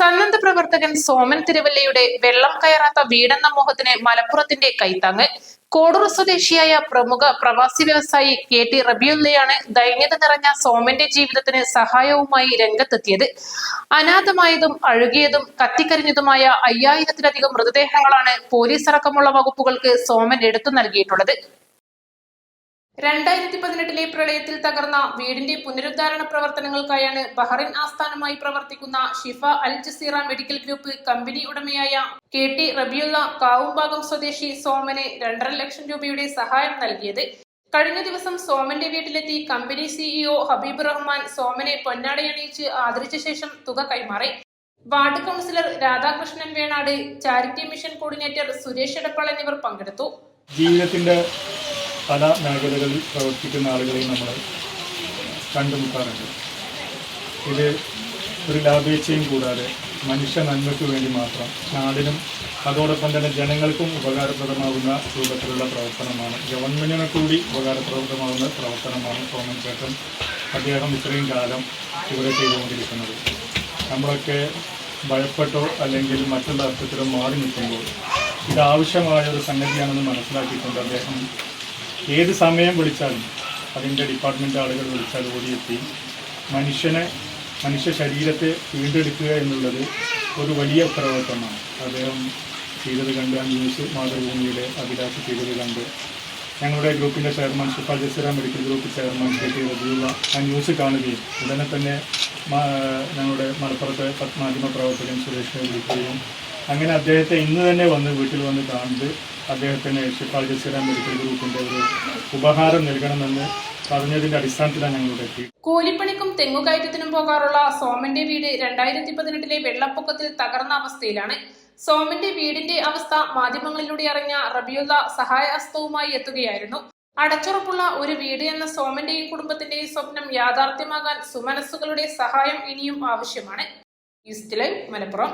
സന്നദ്ധ പ്രവർത്തകൻ സോമൻ തിരുവല്ലയുടെ വെള്ളം കയറാത്ത വീടെന്ന മോഹത്തിന് മലപ്പുറത്തിന്റെ കൈത്താങ്ങ്. കോടൂർ സ്വദേശിയായ പ്രമുഖ പ്രവാസി വ്യവസായി കെ ടി റബിയുള്ളയാണ് ദൈന്യത നിറഞ്ഞ സോമന്റെ ജീവിതത്തിന് സഹായവുമായി രംഗത്തെത്തിയത്. അനാഥമായതും അഴുകിയതും കത്തിക്കരിഞ്ഞതുമായ അയ്യായിരത്തിലധികം മൃതദേഹങ്ങളാണ് പോലീസ് അടക്കമുള്ള വകുപ്പുകൾക്ക് സോമൻ എടുത്തു നൽകിയിട്ടുള്ളത്. രണ്ടായിരത്തി പതിനെട്ടിലെ പ്രളയത്തിൽ തകർന്ന വീടിന്റെ പുനരുദ്ധാരണ പ്രവർത്തനങ്ങൾക്കായാണ് ബഹ്റിൻ ആസ്ഥാനമായി പ്രവർത്തിക്കുന്ന Shifa Al Jazeera medical group company ഉടമയായ കെ ടി റബിയുള്ള കാവുംഭാഗം സ്വദേശി സോമന് രണ്ടര ലക്ഷം രൂപയുടെ സഹായം നൽകിയത്. കഴിഞ്ഞ ദിവസം സോമന്റെ വീട്ടിലെത്തി കമ്പനി സിഇഒ ഹബീബ് റഹ്മാൻ സോമനെ പൊന്നാടയണിയിച്ച് ആദരിച്ച ശേഷം തുക കൈമാറി. Ward councillor Radhakrishnan Venad charity mission coordinator Suresh Edappal എന്നിവർ പങ്കെടുത്തു. ജീവിതത്തിന്റെ പല മേഖലകളിൽ പ്രവർത്തിക്കുന്ന ആളുകളെയും നമ്മൾ കണ്ടുമുട്ടാറുണ്ട്. ഇത് ഒരു ലാഭേച്ഛയും കൂടാതെ മനുഷ്യ നന്മയ്ക്ക് വേണ്ടി മാത്രം നാടിനും അതോടൊപ്പം തന്നെ ജനങ്ങൾക്കും ഉപകാരപ്രദമാകുന്ന രൂപത്തിലുള്ള പ്രവർത്തനമാണ്. ഗവൺമെന്റിനെ കൂടി ഉപകാരപ്രദമാകുന്ന പ്രവർത്തനമാണ് സോമൻ ചേട്ടൻ അദ്ദേഹം ഇത്രയും കാലം ഇവിടെ ചെയ്തുകൊണ്ടിരിക്കുന്നത്. നമ്മളൊക്കെ ഭയപ്പെട്ടോ അല്ലെങ്കിൽ മറ്റുള്ള അർത്ഥത്തിലോ മാറി നിൽക്കുമ്പോൾ ഇത് ആവശ്യമായ ഒരു സംഗതിയാണെന്ന് മനസ്സിലാക്കിക്കൊണ്ട് അദ്ദേഹം ഏത് സമയം വിളിച്ചാലും അതിന്റെ ഡിപ്പാർട്ട്മെന്റ് ആളുകൾ വിളിച്ചാൽ ഓടിയെത്തി മനുഷ്യനെ മനുഷ്യ ശരീരത്തെ വീണ്ടെടുക്കുക എന്നുള്ളത് ഒരു വലിയ ഉത്തരവാദിത്തമാണ് അദ്ദേഹം ചെയ്തത് കണ്ട് ന്യൂസ് മാതൃഭൂമിയുടെ അഭിലാഷ് ചെയ്തത് കണ്ട്. ഞങ്ങളുടെ ഗ്രൂപ്പിന്റെ chairman Shifa Jazeera medical group chairman K T Rabiulla ആ ന്യൂസ് കാണുകയും ഉടനെ തന്നെ ഞങ്ങളുടെ മലപ്പുറത്തെ മാധ്യമ പ്രവർത്തകൻ സുരേഷിനെ വിളിക്കുകയും. അങ്ങനെ അദ്ദേഹത്തെ ഇന്ന് തന്നെ വന്ന് വീട്ടിൽ വന്ന് കണ്ട് അദ്ദേഹത്തിന് ഷിഫാൽ ജസീറ മെഡിക്കൽ ഗ്രൂപ്പിന്റെ ഒരു ഉപഹാരം നൽകണമെന്ന് പറഞ്ഞതിന്റെ അടിസ്ഥാനത്തിലാണ് ഞങ്ങളുടെ എത്തി. കൂലിപ്പണിക്കും തെങ്ങുകയറ്റത്തിനും പോകാറുള്ള സോമന്റെ വീട് രണ്ടായിരത്തി പതിനെട്ടിലെ വെള്ളപ്പൊക്കത്തിൽ തകർന്ന അവസ്ഥയിലാണ്. സോമന്റെ വീടിന്റെ അവസ്ഥ മാധ്യമങ്ങളിലൂടെ അറിഞ്ഞ റബിയുള്ള സഹായ സഹായഹസ്തവുമായി എത്തുകയായിരുന്നു. അടച്ചുറപ്പുള്ള ഒരു വീട് എന്ന സോമന്റെയും കുടുംബത്തിന്റെയും സ്വപ്നം യാഥാർത്ഥ്യമാകാൻ സുമനസ്സുകളുടെ സഹായം ഇനിയും ആവശ്യമാണ്. East live Malappuram.